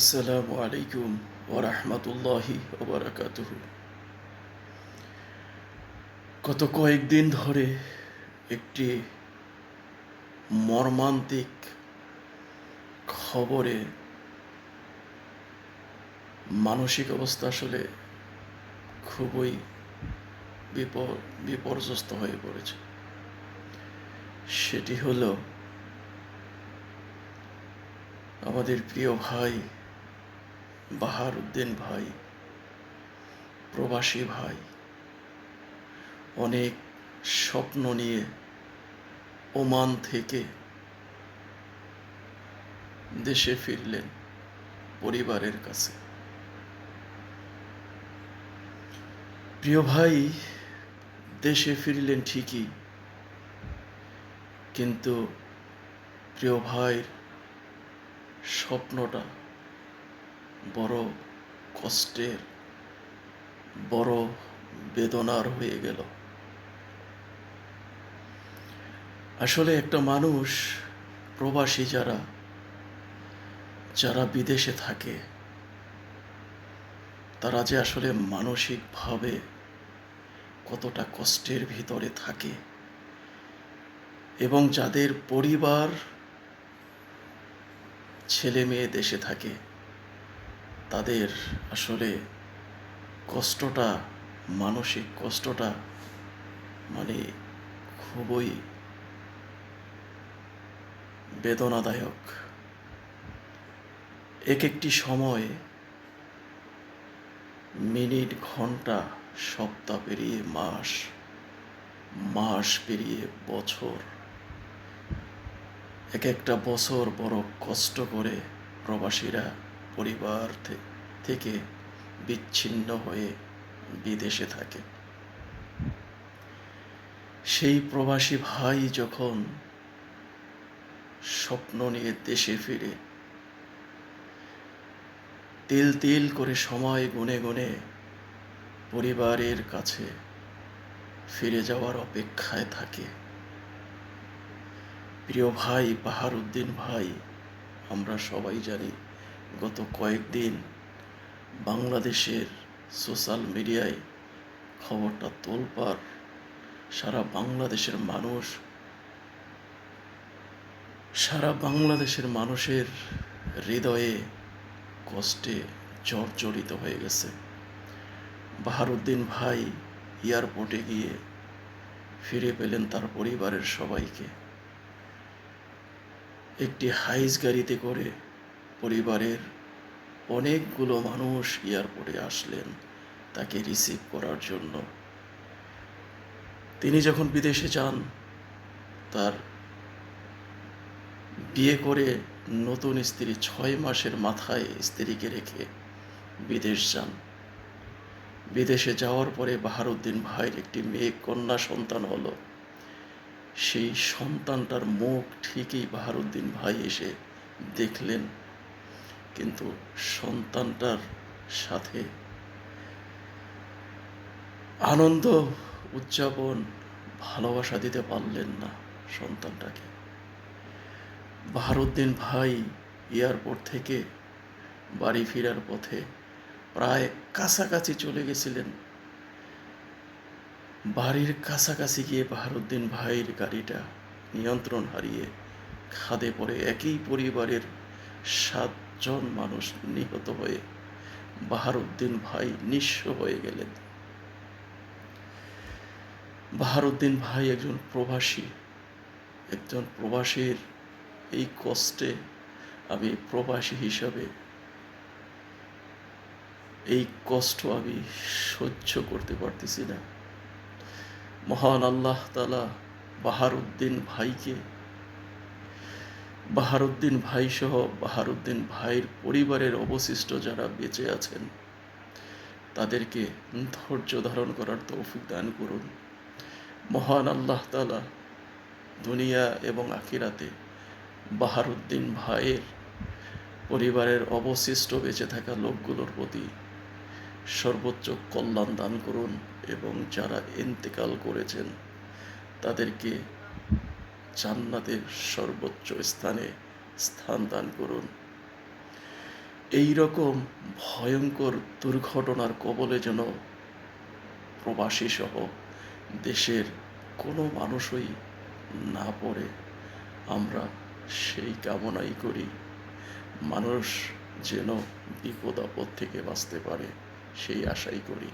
আসসালামু আলাইকুম ওরহমতুল্লাহি ওবরাকাতুহ গত কয়েকদিন ধরে একটি মর্মান্তিক খবরে মানসিক অবস্থা আসলে খুবই বিপর, বিপর্যস্ত হয়ে পড়েছে। সেটি হলো আমাদের প্রিয় ভাই বাহার উদ্দিন ভাই, প্রবাসী ভাই, অনেক স্বপ্ন নিয়ে ওমান থেকে দেশে ফিরলেন পরিবারের কাছে। প্রিয় ভাই, দেশে ফিরলেন ঠিকই, কিন্তু প্রিয় ভাইয়ের স্বপ্নটা বড় কষ্টের, বড় বেদনার হয়ে গেল। আসলে একটা মানুষ প্রবাসী যারা যারা বিদেশে থাকে, তারা যে আসলে মানসিকভাবে কতটা কষ্টের ভিতরে থাকে এবং যাদের পরিবার ছেলে মেয়ে দেশে থাকে তাদের আসলে কষ্টটা, মানসিক কষ্টটা মানে খুবই বেদনাদায়ক। এক একটি সময় মিনিট, ঘণ্টা, সপ্তাহ পেরিয়ে মাস মাস পেরিয়ে বছর। এক একটা বছর বড় কষ্ট করে প্রবাসীরা পরিবার থেকে বিচ্ছিন্ন হয়ে বিদেশে থাকে। সেই প্রবাসী ভাই যখন স্বপ্ন নিয়ে দেশে ফিরে, তিল তিল করে সময় গুনে গুনে পরিবারের কাছে ফিরে যাওয়ার অপেক্ষায় থাকে। প্রিয় ভাই বাহারুদ্দিন ভাই, আমরা সবাই জানি গত কয়েকদিন বাংলাদেশের সোশ্যাল মিডিয়ায় খবরটা তোলপার সারা বাংলাদেশের মানুষ, সারা বাংলাদেশের মানুষের হৃদয়ে কষ্টে জর্জরিত হয়ে গেছে। বাহারুদ্দিন ভাই এয়ারপোর্টে গিয়ে ফিরে পেলেন তার পরিবারের সবাইকে। একটি হাইস গাড়িতে করে পরিবারের অনেকগুলো মানুষ এয়ারপোর্টে আসলেন তাকে রিসিভ করার জন্য। তিনি যখন বিদেশে যান, তার বিয়ে করে নতুন স্ত্রী ছয় মাসের মাথায় স্ত্রীকে রেখে বিদেশ যান। বিদেশে যাওয়ার পরে বাহারুদ্দিন ভাইয়ের একটি মেয়ে কন্যা সন্তান হলো। সেই সন্তানটার মুখ ঠিকই বাহারুদ্দিন ভাই এসে দেখলেন। কিন্তু সন্তানটার সাথে আনন্দ, উদযাপন, ভালোবাসা দিতে পারলেন না সন্তানটাকে। বাহারুদ্দিন ভাই এয়ারপোর্ট থেকে বাড়ি ফেরার পথে প্রায় কাছাকাছি চলে গেছিলেন। বাড়ির কাছাকাছি গিয়ে বাহারুদ্দিন ভাইয়ের গাড়িটা নিয়ন্ত্রণ হারিয়ে খাদে পড়ে একই পরিবারের সাতজন মানুষ নিহত হয়ে বাহারুদ্দিন ভাই নিঃস্ব হয়ে গেলেন। বাহারুদ্দিন ভাই একজন প্রবাসী। একজন প্রবাসীর এই কষ্টে আমি প্রবাসী হিসাবে এই কষ্ট আমি সহ্য করতে পারতেছি না। মহান আল্লাহ তালা বাহারুদ্দিন ভাইকে বাহারুদ্দিন ভাই সহ বাহারুদ্দিন ভাইয়ের পরিবারের অবশিষ্ট যারা বেঁচে আছেন, তাদেরকে ধৈর্য ধারণ করার তৌফিক দান করুন। মহান আল্লাহ তালা দুনিয়া এবং আখিরাতে বাহারুদ্দিন ভাইয়ের পরিবারের অবশিষ্ট বেঁচে থাকা লোকগুলোর প্রতি সর্বোচ্চ কল্যাণ দান করুন এবং যারা ইন্তেকাল করেছেন, তাদেরকে জান্নাতের সর্বোচ্চ স্থানে স্থান দান করুন। এই রকম ভয়ঙ্কর দুর্ঘটনার কবলে যেন প্রবাসী সহ দেশের কোনো মানুষই না পড়ে, আমরা সেই কামনাই করি। মানুষ যেন বিপদ আপদ থেকে বাঁচতে পারে, সেই আশাই করি।